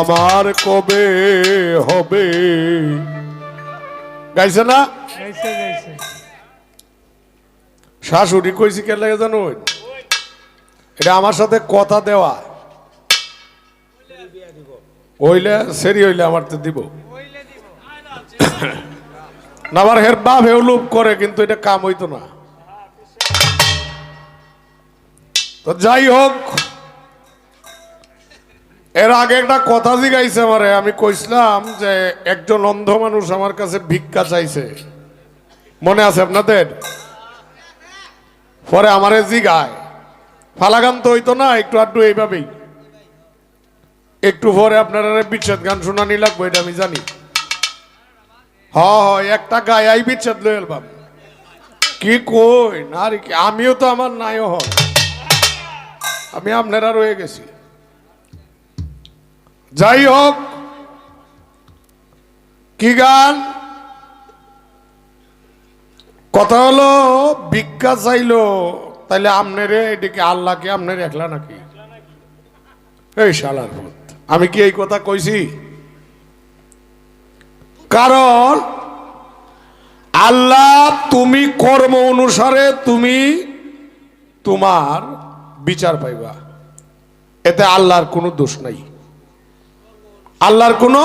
আমার কবে হবে? গাইছে না? শাশুড়ি কইছি কে লাগে জানো? এটা আমার সাথে কথা দেওয়া। হইলে সেরি হইলে আমার তো দিব। না আবার হের বাপ হেউ লোভ করে কিন্তু এটা কাম হইতো না। তো যাই হোক এর আগে একটা কথা জিগাইছে আমারে, আমি কইছিলাম যে একজন অন্ধ মানুষ আমার কাছে ভিক্ষা চাইছে। মনে আছে আপনাদের? পরে আমারে জিগায়। ফালাগান তো হইতো না, একটু আধটু এইভাবেই। একটু পরে আপনারা বিচ্ছেদ গান শোনানি লাগবে, এটা আমি জানি। হ একটা গায়াই বিচ্ছেদ লই এলবাম কি কই, না আমিও তো আমার নাইও হন আমি আপনারা রয়ে গেছি। যাই হোক, কি গান? কথা হলো, ভিক্ষা চাইলো, তাইলে আমনেরে এদিকে আল্লাহকে আমনের একলা নাকি? এই শালার ভূত, আমি কি এই কথা কইছি? কারণ, আল্লাহ তুমি কর্ম অনুসারে তুমি তোমার বিচার পাইবা। এতে আল্লাহর কোনো দোষ নাই। আল্লাহর কোনো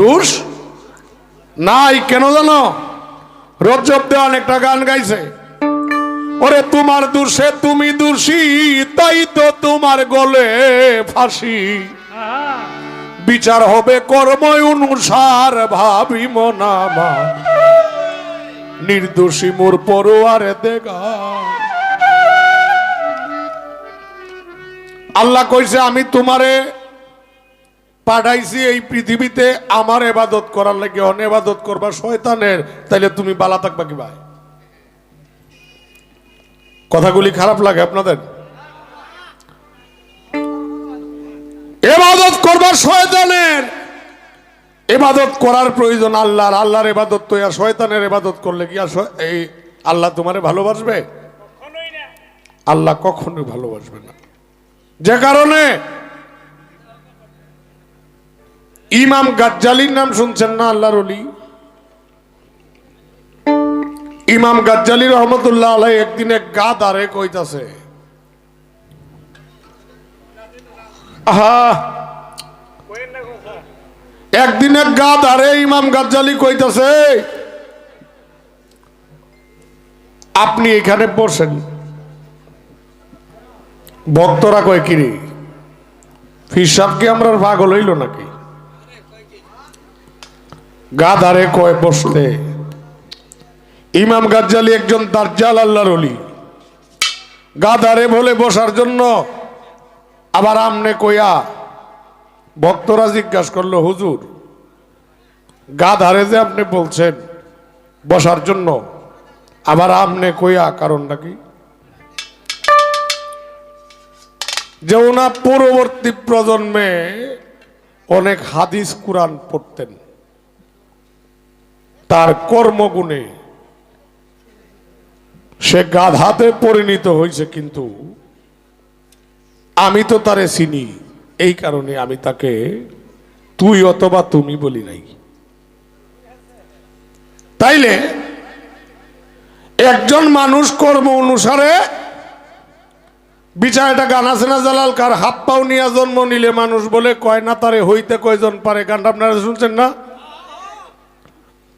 দোষ নাই। কেন জানো? রজব দেওয়ান একটা গান গাইছে। ওরে তোমার দোষে তুমি দোষী তাই তো তোমার গলে ফাঁসি। বিচার হবে কর্ম অনুসার, ভাবি মনামা নির্দোষী মোর পড়ুয়ারে দেখা আল্লাহ কইছে, আমি তোমারে পাঠাইছি এই পৃথিবীতে আমার এবাদত করার লাগে অন এবাদত করবা শয়তানের তাইলে তুমি বালা থাকবা কি ভাই? কথাগুলি খারাপ লাগে আপনাদের? এবাদত করবার শয়তানের। এবাদত করার প্রয়োজন আল্লাহর আল্লাহর এবাদত তো আর শয়তানের এবাদত করলে কি আর এই আল্লাহ তোমারে ভালোবাসবে? আল্লাহ কখনোই ভালোবাসবে না। যে কারণে ইমাম গাজ্জালির নাম শুনছেন না আল্লাহর অলি ইমাম গাজ্জালি রহমতুল্লাহ আলাই একদিন এক গা দাঁড়ে কইতাছে। একদিন গা দাঁড়ে ইমাম গাজ্জালি কইতাছে, আপনি এখানে বসেন। ভক্তরা কয়, কিরে ফিসাব কি আমরা পাগল হইল নাকি? গা ধারে কয় বসতে। ইমাম গাজ্জালি একজন দার্জাল আল্লাহর অলি গা ধারে বলে বসার জন্য আবার আমনে কইয়া ভক্তরা জিজ্ঞাসা করল, হুজুর গা ধারে যে আপনি বলছেন বসার জন্য আবার আমনে কইয়া কারণটা কি? যে ওনার পরবর্তী প্রজন্মে অনেক হাদিস কোরআন পড়তেন। তার কর্মগুণে সে গাধাতে পরিণত হয়েছে কিন্তু আমি তো তারে চিনি, এই কারণে আমি তাকে তুই অথবা তুমি বলি নাই। তাইলে একজন মানুষ কর্ম অনুসারে বিচার একটা গান আছে না জালাল কার? হাত পাও নিয়ে জন্ম নিলে মানুষ বলে, কয় না তারে হইতে কয়জন পারে? গানটা আপনারা শুনছেন না?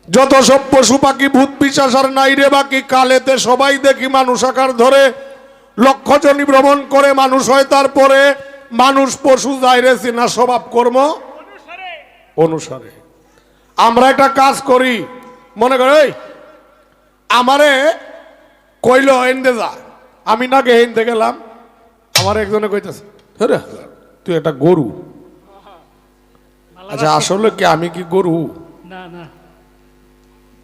যত সব পশু পাখি ভূত পিসাস আর নাই রে বাকি কালেতে সবাই দেখি মানুষ আকার ধরে। লক্ষ জনী ভ্রমণ করে মানুষ হয় তারপরে। মানুষ পশু যায় রে চিনা স্বভাব কর্ম অনুসারে। আমরা একটা কাজ করি মনে করে "এই, আমারে কইল এনদে যা। আমি না গে হেনতে গেলাম আমার একজনে কইতেছে "আরে, তুই একটা গরু। আচ্ছা আসলে কি আমি কি গরু? না না।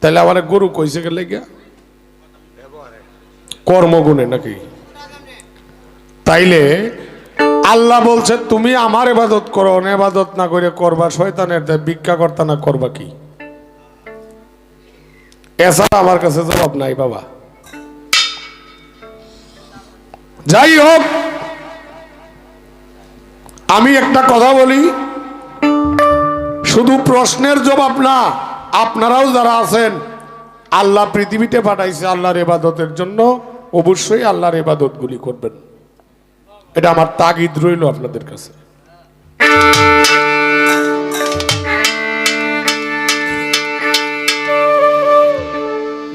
তাহলে আমার গরু কইছে গেলে গিয়া কর্মগুণে নাকি? তাইলে আল্লাহ বলছে, তুমি আমার এবাদত করো এবাদত না করে করবা, শয়তানের ভিক্ষা কর্তা না করবা কি? এছাড়া আমার কাছে জবাব নাই বাবা। যাই হোক, আমি একটা কথা বলি, শুধু প্রশ্নের জবাব না আপনারাও যারা আছেন, আল্লাহ পৃথিবীতে পাঠাইছে আল্লাহর এবাদতের জন্য, অবশ্যই আল্লাহর এবাদতগুলি করবেন। এটা আমার তাগিদ রইল আপনাদের কাছে।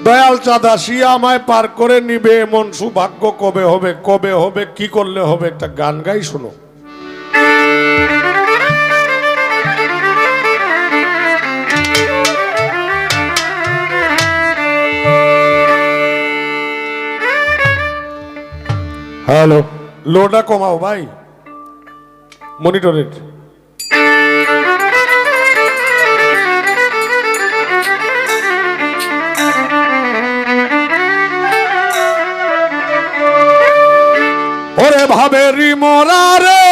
দয়াল চাঁদা শিয়া আমায় পার করে নিবে, এমন সৌভাগ্য কবে হবে কবে হবে, কি করলে হবে, একটা গান গাই শোনো। হ্যালো লোটা কমাও ভাই। মনিটরের ওরে ভাবেরি মরা রে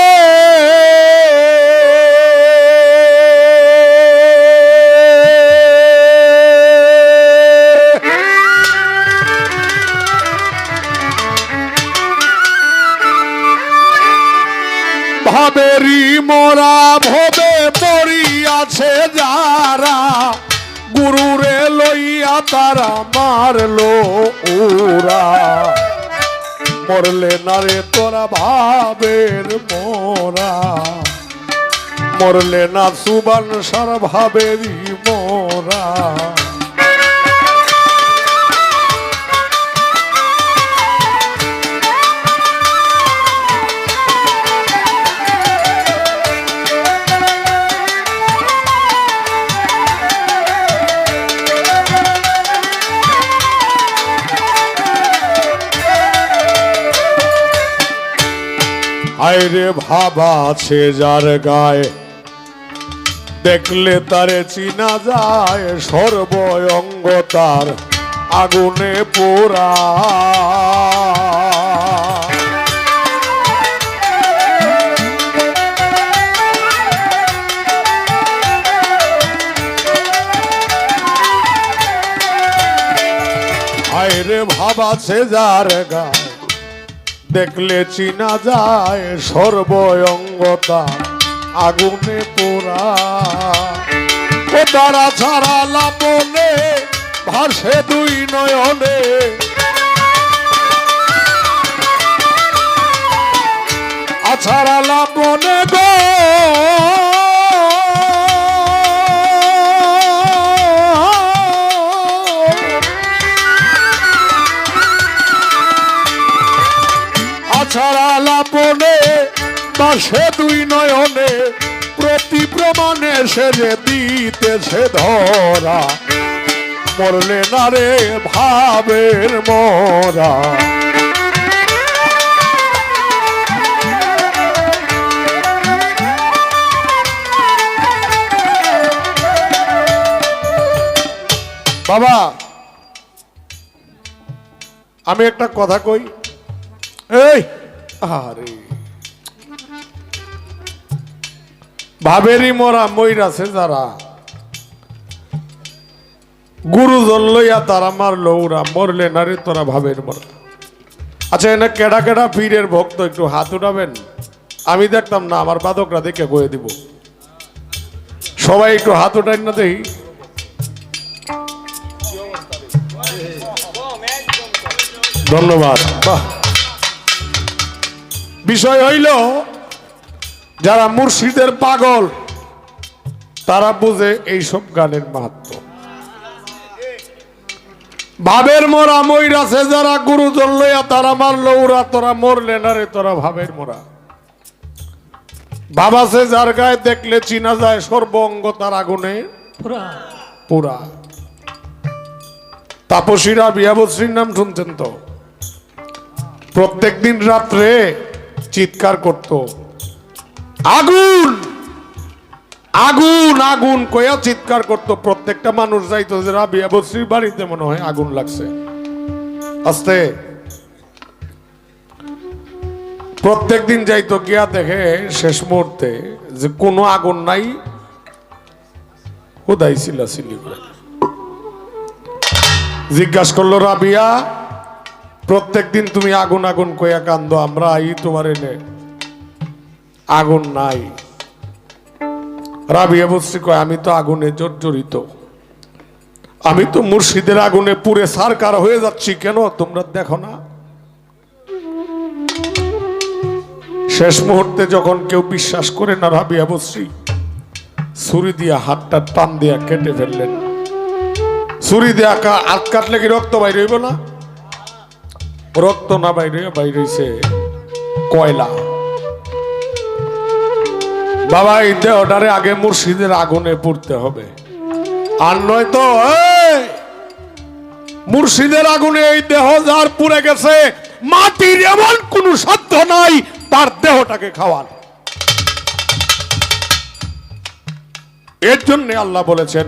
ভাবেরি মোরা ভবে পড়িয়াছে যারা। গুরুরে লইয়া তারা মারলো ওরা। মরলে না রে তোরা ভাবের মোরা। মরলে না সুবান সার ভাবেরই মোরা। আইরে ভাবা আছে যার গায়ে। দেখলে তারে চিনা যায় সর্বঙ্গ তার আগুনে পোড়া। আইরে ভাবা আছে যার গায়ে। দেখলে চিনা যায় সর্বঙ্গতা আগুনে পোড়া। ও ছাড়া লাপনে ভাসে দুই নয়নে। আছাড়া লাপনে গো বাসে দুই নয়নে প্রতি প্রমাণে সে যে দিতেছে ধরা। মরলে না রে ভাবের মরা। বাবা আমি একটা কথা কই। এই! আরে। ভাবেরই মরা মইরাছে যারা। গুরুজন লইয়া তারা মারল, ওরা মরলে না রে তোরা ভাবের মরা। আচ্ছা এনে কেডা কেডা পীরের ভক্ত একটু হাত উঠাবেন? আমি দেখতাম না, আমার বাদকরা দেখে কয়ে দিব। সবাই একটু হাত উঠাই না দেখি ধন্যবাদ। বাহ। বিষয় হইল যারা মুর্শিদের পাগল তারা বুঝে এইসব গানের মাহাত্ম। ভাবের মোরা মইরাছে যারা গুরুজন লইয়া তারা মারলো ওরা তোরা মরলে না রে তোরা ভাবের মোরা। বাবাসে যার গায়ে দেখলে চিনা যায় সর্বঙ্গ তার আগুনে পুরা। পুরা। তাপসীরা বিয়াবশ্রীর নাম শুনছেন তো? প্রত্যেক দিন রাত্রে চিৎকার করত। আগুন! আগুন আগুন কয়া চিৎকার করত প্রত্যেকটা মানুষ যাইতো যে রাবিয়া বশ্রীর বাড়িতে মনে হয় আগুন লাগছে। আস্তে। প্রত্যেক দিন যাইতো, গিয়া দেখে শেষ মুহূর্তে যে কোনো আগুন নাই। কোথায় চিল্লাচিল্লি করে। জিজ্ঞাসা করল, রাবিয়া প্রত্যেক দিন তুমি আগুন আগুন কইয়া কান্দো, আমরা আই তোমার এনে আগুন নাই। রাবি বসরি কয়, আমি তো আগুনে জর্জরিত। আমি তো মুর্শিদের আগুনে পুরে সারকার হয়ে যাচ্ছি, কেন তোমরা দেখো না? শেষ মুহূর্তে যখন কেউ বিশ্বাস করে না রাবিয়া বসরি ছুরি দিয়া হাতটা টান দিয়া কেটে ফেললেন। ছুরি দিয়া হাত কাটলে কি রক্ত বাইর হইব না? রক্ত না বাইরে বাইর কয়লা। বাবা এই দেহটারে আগে মুর্শিদের আগুনে পড়তে হবে। আর নয় তো মুর্শিদের আগুনে এই দেহ যার পুড়ে গেছে, মাটির এমন কোন সাধ্য নাই, তার দেহটাকে খাওয়ার। এর জন্য আল্লাহ বলেছেন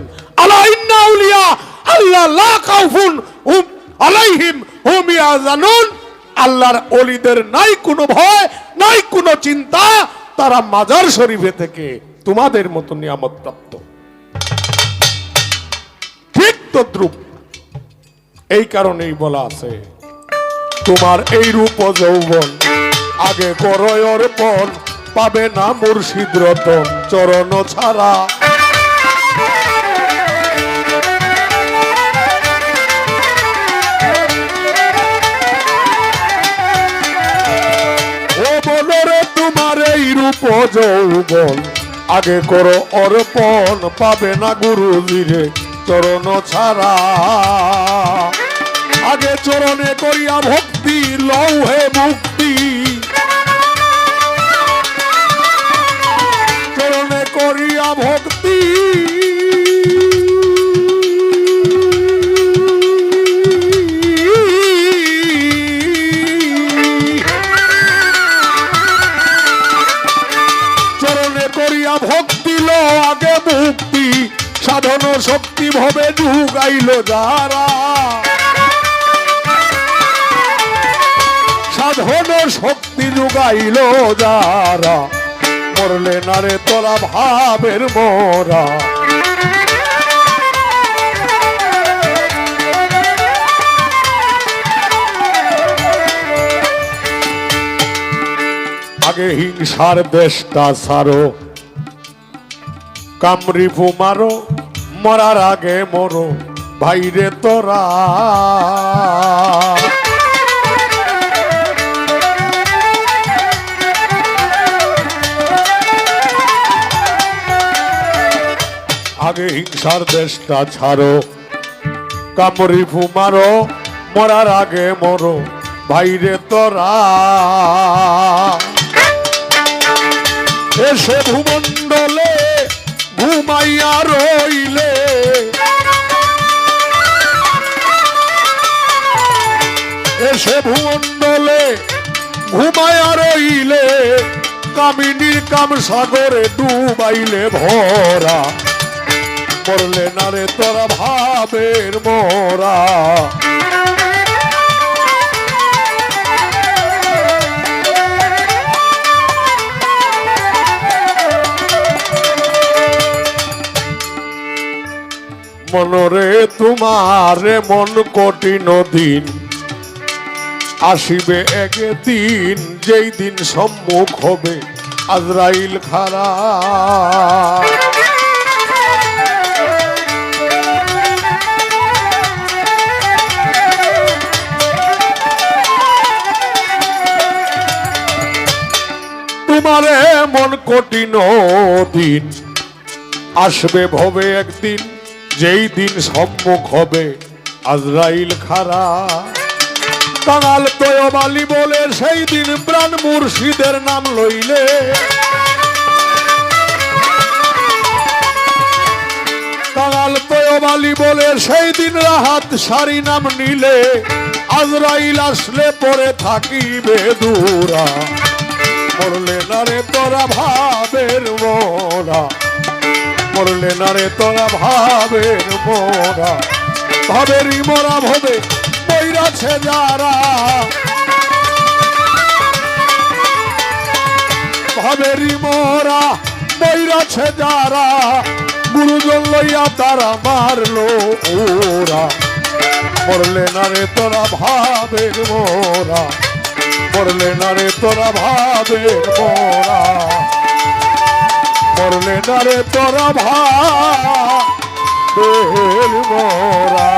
আউলিয়া আল্লাহ লা খাউফুন হুম, আলাইহিম হুম ইয়াজানুন আল্লাহর অলিদের নাই কোনো ভয়, নাই কোনো চিন্তা তারা মাজার শরীফে থেকে তোমাদের মতো নিয়ামত প্রাপ্ত ঠিক তদ্রুপ। এই কারণেই বলা আছে, তোমার এই রূপ যৌবন আগে করয় পর পাবে না মুর্শিদ রতন, চরণ ছাড়া। যৌবন আগে করো অর্পণ, পাবে না গুরুজিরে চরণ ছাড়া। আগে চরণে করিয়া ভক্তি লৌহে মুক্তি। চরণে করিয়া ভক্তি যারা। সাধন শক্তি যুগাইল যারা। মরলে না রে তোরা ভাবের মোরা। আগে হিংসার দেশটা সারো, কামড়ি ফুমারো মরার আগে মরো, ভাইরে তোরা। আগে হিংসার দেশটা ছাড়ো, কামড়ি ফুমারো, মরার আগে মরো, ভাইরে তোরা। এসে ভূমণ্ডলে ঘুমাইয়া রইলে। এসে ভূমণ্ডলে ঘুমাইয়া রইলে। কামিনীর কাম সাগরে ডুবাইলে ভরা। করলে না রে, তোরা ভাবের মোরা। মনরে তোমার মন কঠিন দিন। আসিবে একদিন যেই দিন সম্মুখ হবে আজরাইল খারা। তোমারে মন কঠিন দিন। আসবে ভবে একদিন যেই দিন সম্মুখ হবে আজরাইল খারা কাঙাল তয়বালি বলে সেই দিন প্রাণ মুর্শিদের নাম লইলে। কাঙাল তয়বালি বলে সেই দিন রাহাত সারি নাম নিলে, আজরাইল আসলে পরে থাকিবে দূরা। মরলে না রে তোরা ভাবের মোরা। মরলে না রে তোরা ভাবের মোরা ভাবেরই মোরা ভবে বইরাছে যারা। ভাবেরই মোরা বইরাছে যারা। গুরুজন লইয়া তারা মারলো ওরা। মরলে না রে তোরা ভাবের মোরা মরলে না রে তোরা ভাবের মোরা মরলে না রে তোরা মোরা।